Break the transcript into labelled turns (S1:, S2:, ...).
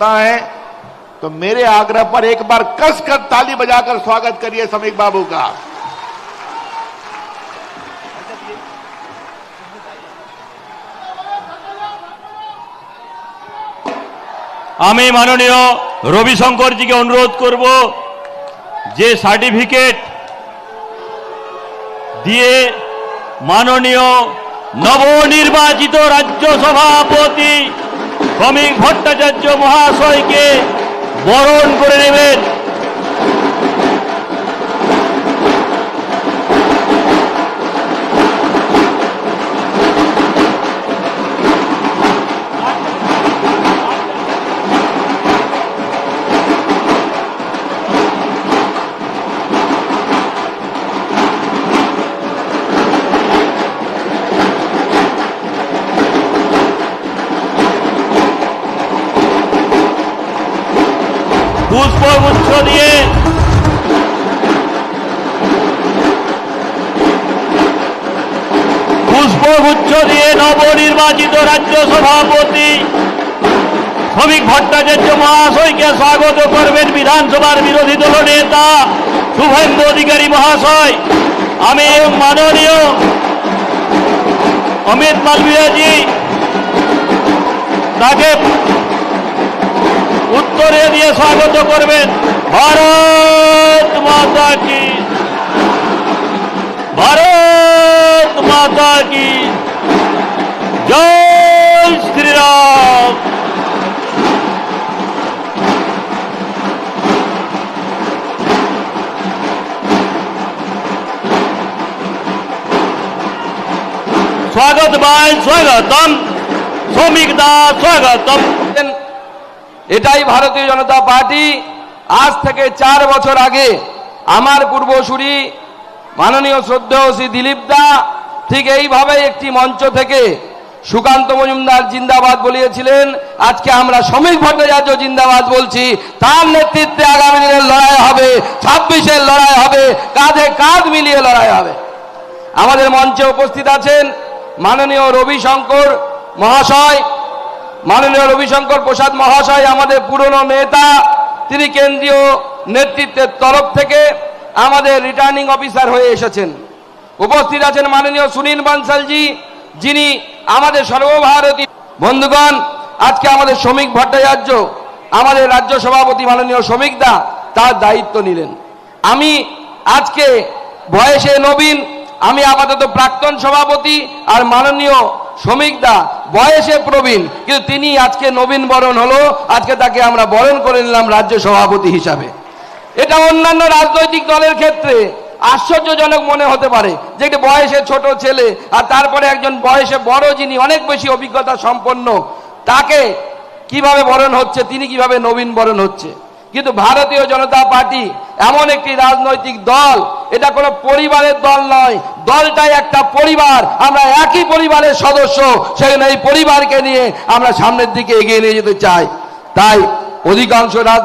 S1: सकता है तो मेरे आग्रह पर एक बार कसकर ताली बजाकर स्वागत करिए समीक बाबू का
S2: আমি মাননীয় রবিশঙ্করজিকে অনুরোধ করব যে সার্টিফিকেট দিয়ে মাননীয় নবনির্বাচিত রাজ্য সভাপতি শ্রমিক ভট্টাচার্য মহাশয়কে বরণ করে নেবেন। পুষ্পগুচ্ছ দিয়ে। পুষ্পগুচ্ছ দিয়ে নবনির্বাচিত রাজ্য সভাপতি শ্রমিক ভট্টাচার্য মহাশয়কে স্বাগত করবেন বিধানসভার বিরোধী দল নেতা শুভেন্দু অধিকারী মহাশয়। আমি মাননীয় অমিত মালবিয়াজি তাকে উত্তরে দিয়ে স্বাগত করবেন ভারত মাতা কি। ভারত মাতা কি। জয় শ্রীরাম। স্বাগত ভাই, স্বাগতম। শ্রমিক দা, স্বাগতম।
S3: এটাই ভারতীয় জনতা পার্টি। আজ থেকে চার বছর আগে আমার পূর্বসূরি মাননীয় শ্রদ্ধেয় শ্রী দিলীপ দা ঠিক এইভাবে একটি মঞ্চ থেকে সুকান্ত মজুমদার জিন্দাবাদ বলিয়েছিলেন, আজকে আমরা শ্রমিক ভট্টাচার্য জিন্দাবাদ বলছি। তার নেতৃত্বে আগামী দিনের লড়াই হবে ছাব্বিশের লড়াই হবে, কাঁধে কাঁধ মিলিয়ে লড়াই হবে। আমাদের মঞ্চে উপস্থিত আছেন মাননীয় রবিশঙ্কর মহাশয় মাননীয় রবিশঙ্কর প্রসাদ মহাশয়, আমাদের পুরনো নেতা, তিনি কেন্দ্রীয় নেতৃত্বের তরফ থেকে আমাদের রিটার্নিং অফিসার হয়ে এসেছেন। উপস্থিত আছেন মাননীয় সুনীল বানসালজি, যিনি আমাদের সর্বভারতী বন্ধুগণ, আজকে আমাদের শ্রমিক ভট্টাচার্য, আমাদের রাজ্য সভাপতি মাননীয় শ্রমিক দা তার দায়িত্ব নিলেন। আমি আজকে বয়সে নবীন, আমি আপাতত প্রাক্তন সভাপতি আর মাননীয় শ্রমিক দা বয়সে প্রবীণ, কিন্তু তিনি আজকে নবীন বরণ হলো, আজকে তাকে আমরা বরণ করে নিলাম রাজ্য সভাপতি হিসাবে। এটা অন্যান্য রাজনৈতিক দলের ক্ষেত্রে আশ্চর্যজনক মনে হতে পারে যে একটি বয়সে ছোট ছেলে আর তারপরে একজন বয়সে বড় যিনি অনেক বেশি অভিজ্ঞতা সম্পন্ন, তাকে কীভাবে বরণ হচ্ছে, তিনি কীভাবে নবীন বরণ হচ্ছে? কিন্তু ভারতীয় জনতা পার্টি এমন একটি রাজনৈতিক দল, এটা কোনো পরিবারের দল নয়, দলটাই একটা পরিবার, আমরা একই পরিবারের সদস্য সেখানে এই পরিবারকে নিয়ে আমরা সামনের দিকে এগিয়ে নিয়ে যেতে চাই। তাই অধিকাংশ রাজ